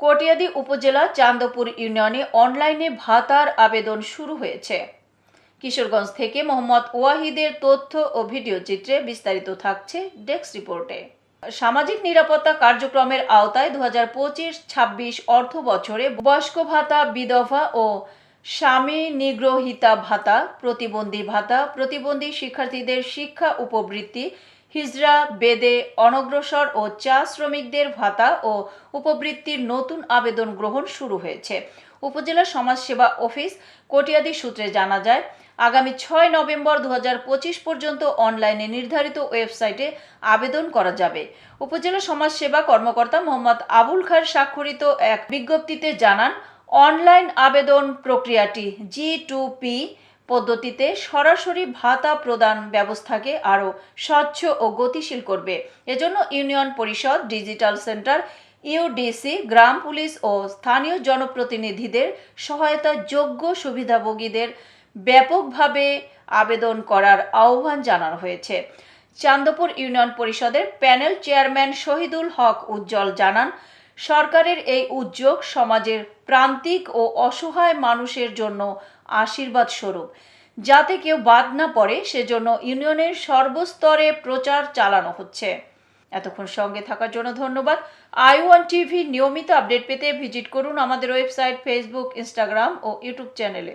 কটিয়াদি উপজেলা চান্দপুর ইউনিয়নে অনলাইনে ভাতার আবেদন শুরু হয়েছে। কিশোরগঞ্জ থেকে মোহাম্মদ ওয়াহিদের তথ্য ও ভিডিও চিত্রে বিস্তারিত থাকছে ডেস্ক রিপোর্টে। সামাজিক নিরাপত্তা কার্যক্রমের আওতায় দু হাজার পঁচিশ ছাব্বিশ অর্থ বছরে বয়স্ক ভাতা, বিধবা ও স্বামী নিগ্রহিতা ভাতা, প্রতিবন্ধী ভাতা, প্রতিবন্ধী শিক্ষার্থীদের শিক্ষা উপবৃত্তি হিজরা বেদে, অনগ্রসর ও চা শ্রমিকদের ভাতা ও উপবৃত্তির নতুন আবেদন গ্রহণ শুরু হয়েছে। উপজেলা সমাজসেবা অফিস, কটিয়াদি সূত্রে জানা যায়, আগামী ছয় নভেম্বর দু হাজার পঁচিশ পর্যন্ত অনলাইনে নির্ধারিত ওয়েবসাইটে আবেদন করা যাবে। উপজেলা সমাজসেবা কর্মকর্তা মোহাম্মদ আবুল খার স্বাক্ষরিত এক বিজ্ঞপ্তিতে জানান, অনলাইন আবেদন প্রক্রিয়াটি জি টু পি পদ্ধতিতে সরাসরি ভাতা প্রদান ব্যবস্থাকে আরও স্বচ্ছ ও গতিশীল করবে। এজন্য ইউনিয়ন পরিষদ, ডিজিটাল সেন্টার, ইউডিসি, গ্রাম পুলিশ ও স্থানীয় জনপ্রতিনিধিদের সহায়তা যোগ্য সুবিধাভোগীদের ব্যাপকভাবে আবেদন করার আহ্বান জানানো হয়েছে। চান্দপুর ইউনিয়ন পরিষদের প্যানেল চেয়ারম্যান শহীদুল হক উজ্জ্বল জানান সরকারের এই উদ্যোগ সমাজের প্রান্তিক ও অসহায় মানুষের জন্য আশীর্বাদ স্বরূপ যাতে কেউ বাদ না পড়ে, সেজন্য ইউনিয়নের সর্বস্তরে প্রচার চালানো হচ্ছে। এতক্ষণ সঙ্গে থাকার জন্য ধন্যবাদ। আই ওয়ান টিভি নিয়মিত আপডেট পেতে ভিজিট করুন আমাদের ওয়েবসাইট, ফেসবুক, ইনস্টাগ্রাম ও ইউটিউব চ্যানেলে।